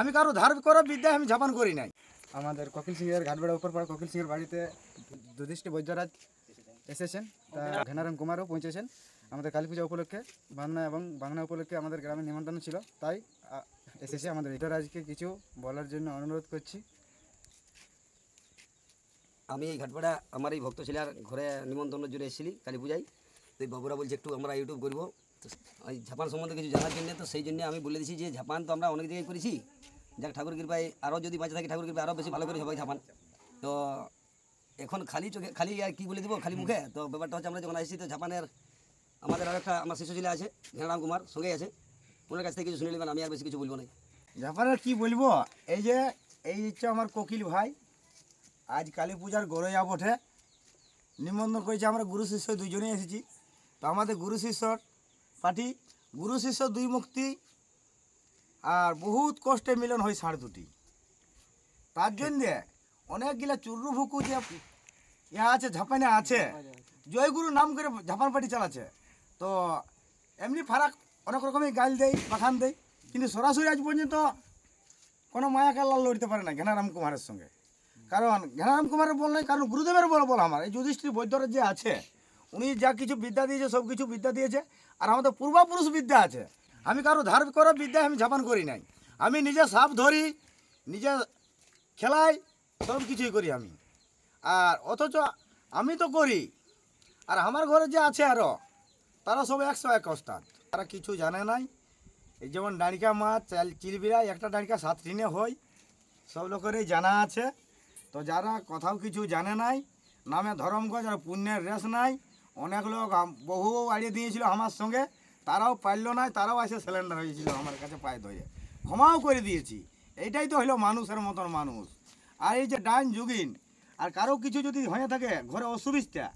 আমি কারও ধার করা, বিদ্যায় আমি ঝাপান করি নাই। আমাদের কপিল সিংয়ের উপর পাড়া কপিল সিংয়ের বাড়িতে যুধিষ্ঠির বৈদ্যরাজ এসেছেন, তা ঘেনারাম কুমারও পৌঁছেছেন। আমাদের কালী পূজা উপলক্ষে, বাংলা এবং বাংলা উপলক্ষে আমাদের গ্রামে নিমন্ত্রণ ছিল। তাই এসেছে আমাদের বৈদ্যরাজকে কিছু বলার জন্য অনুরোধ করছি। আমি এই ঘাটপাড়া আমার এই ভক্ত ছেলের ঘরে নিমন্ত্রণের জন্য এসেছিলি কালী পূজায়। তো বাবুরা বলছে, একটু আমরা ইউটিউব করব। তো ওই ঝাপান সম্বন্ধে কিছু জানার জন্য তো সেই জন্য আমি বলে দিছি যে ঝাপান তো আমরা অনেক জায়গায় করেছি। যাক ঠাকুর কৃপায় আরও যদি বাঁচে থাকি ঠাকুর কৃপায় আরও বেশি ভালো করে সবাই ঝাপান। তো এখন খালি চোখে খালি আর কি বলে দেবো? খালি মুখে? তো ব্যাপারটা হচ্ছে আমরা যখন আসছি, তো ঝাপানের আমাদের আর একটা আমার শিশু ছেলে আছে ঘেরাম কুমার, সঙ্গেই আছে। ওনার কাছ থেকে কিছু শুনে নেবেন, আমি আর বেশি কিছু বলব না। ঝাপানের কি বলব? এই যে, এই হচ্ছে আমার কোকিল ভাই। আজ কালী পূজার গড়ইয়া বটে নিমন্ত্রণ করেছে আমরা গুরু শিষ্য, দুজনেই এসেছি। তো আমাদের গুরু শিষ্যর পার্টি গুরু শিষ্য দুই মুক্তি, আর বহুত কষ্টে মিলন হয় ষাঁড় দুটি। তার জন্যে অনেকগুলা চুরু ভুকু যে ইয়া আছে, ঝাপানে আছে জয়গুরু নাম করে ঝাপান পার্টি চালাচ্ছে। তো এমনি ফারাক অনেক রকমই গাল দেয়, বাখান দেয়, কিন্তু সরাসরি আজ পর্যন্ত কোনো মায়া কাল্লা লড়তে পারে না ঘেনারাম কুমারের সঙ্গে। কারণ ঘেনারাম কুমারের বল নাই, কারণ গুরুদেবের বল বল আমার। এই যুধিষ্ঠির বৈদ্যর যে আছে। উনি যা কিছু বিদ্যা দিয়েছে, সব কিছু বিদ্যা দিয়েছে, আর আমাদের পূর্বপুরুষ বিদ্যা আছে। আমি কারও ধার করা বিদ্যায় আমি ঝাপান করি নাই। আমি নিজে সাপ ধরি, নিজে খেলাই, সব কিছুই করি আমি। আর অথচ আমি তো করি, আর আমার ঘরে যে আছে আরও তারা সব একশো এক ওস্তাদ। তারা কিছু জানে নাই। এই যেমন ডাঁড়িকা মাছ, চাল চিলবিরা একটা ডাঁড়িকা সাত টিনে হয় সব লোকেরই জানা আছে। তো যারা কোথাও কিছু জানে নাই, নামে ধরমগঞ্জ আর পুণ্যের রেস নাই অনেক লোক বহু আড়িয়ে দিয়েছিল আমার সঙ্গে। তারাও পারল না, তারাও এসে সিলিন্ডার হয়েছিল আমার কাছে পায়ে ধরে। ক্ষমাও করে দিয়েছি। এইটাই তো হলো মানুষের মতন মানুষ। আর এই যে ডান যুগিন, আর কারও কিছু যদি হয়ে থাকে ঘরে অসুবিধা,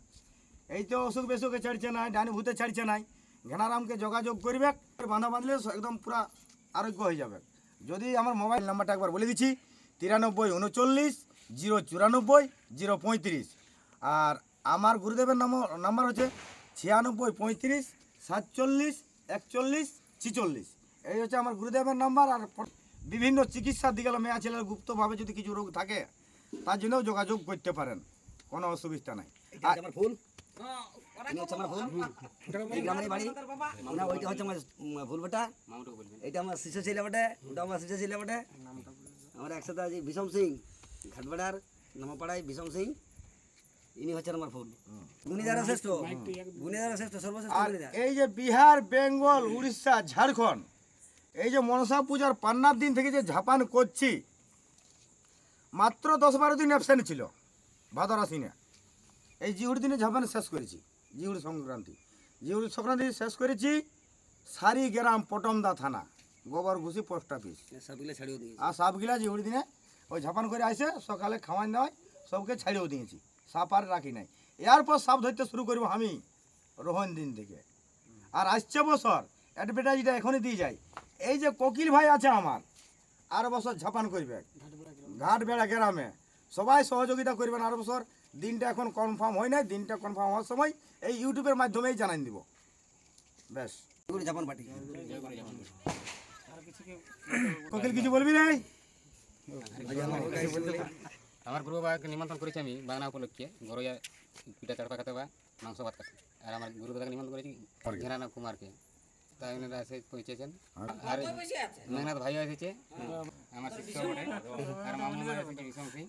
এই তো অসুখ বেসুখে ছাড়ছে নাই ডানি ভূতে ছাড়ছে নাই ঘেনারামকে যোগাযোগ করবে, বাঁধা বাঁধলে একদম পুরা আরোগ্য হয়ে যাবে। যদি আমার মোবাইল নাম্বারটা একবার বলে দিচ্ছি, তিরানব্বই, উনচল্লিশ, জিরো চুরানব্বই, জিরো পঁয়ত্রিশ। আর আমার গুরুদেবের নম্বর নাম্বার হচ্ছে ছিয়ানব্বই পঁয়ত্রিশ সাতচল্লিশ একচল্লিশ ছিচল্লিশ। এই হচ্ছে আমার গুরুদেবের নাম্বার আর বিভিন্ন চিকিৎসার দিকে মেয়া ছেলের গুপ্তভাবে যদি কিছু রোগ থাকে তার জন্যও যোগাযোগ করতে পারেন। কোনো অসুবিধা নাই। ফুল আমরা একসাথে আছি বিষম সিং ঘাটবাড়ার নামাপাড়ায় বিষম সিং। ইনি হচ্ছেন আমার ফুল গুণীদারা শ্রেষ্ঠ গুণীদারা শ্রেষ্ঠ সর্বশ্রেষ্ঠ এই যে বিহার বেঙ্গল উড়িষ্যা ঝাড়খণ্ড এই যে মনসা পূজার পান্নার দিন থেকে যে ঝাপান করছি মাত্র দশ বারো দিন অ্যাবসেন্ট ছিল ভাদর আশ্বিনে এই জিহুড়ি দিনে ঝাপান শেষ করেছি জিহুড়ি সংক্রান্তি। জিহুড়ি সংক্রান্তি শেষ করেছি সারি গ্রাম পটমদা থানা গোবর ঘুষি পোস্ট অফিস আর সাপগুলা জিহুড়ি দিনে ওই ঝাপান করে আসে সকালে খাওয়ান দেওয়ায় সবকে ছাড়িয়েও দিয়েছি। সাপ আর রাখি নাই। এরপর সাপ ধরতে শুরু করব আমি রোহন দিন থেকে। আর আসছে বছর অ্যাডভার্টাইজটা এখনই দিয়ে যাই এই যে কোকিল ভাই আছে আমার আর বছর ঝাপান করবে। ঘাট বেড়া গ্রামে। সবাই সহযোগিতা করবেন আর বছর। দিনটা এখন কনফার্ম হয় নাই দিনটা কনফার্ম হওয়ার সময় এই ইউটিউবের মাধ্যমেই জানাই দিব। বেশ গুরু জাপান পার্টি। কোকিল কিছু বলবি নাই? আমার গুরু বাবাকে নিমন্ত্রণ করেছি আমি বাংলা উপলক্ষে। গরয়া পিঠা চাড়পা খাতে বা মাংস ভাত খাতে। আর আমার গুরু দাদাকে নিমন্ত্রণ করেছি ঘেরানা কুমারকে। তাই ওনারা এসে পৌঁছেছেন। আর? মেঘনাথ ভাইও এসেছে। আমার শিক্ষক আর মামু মা এসেছে বিষম সিং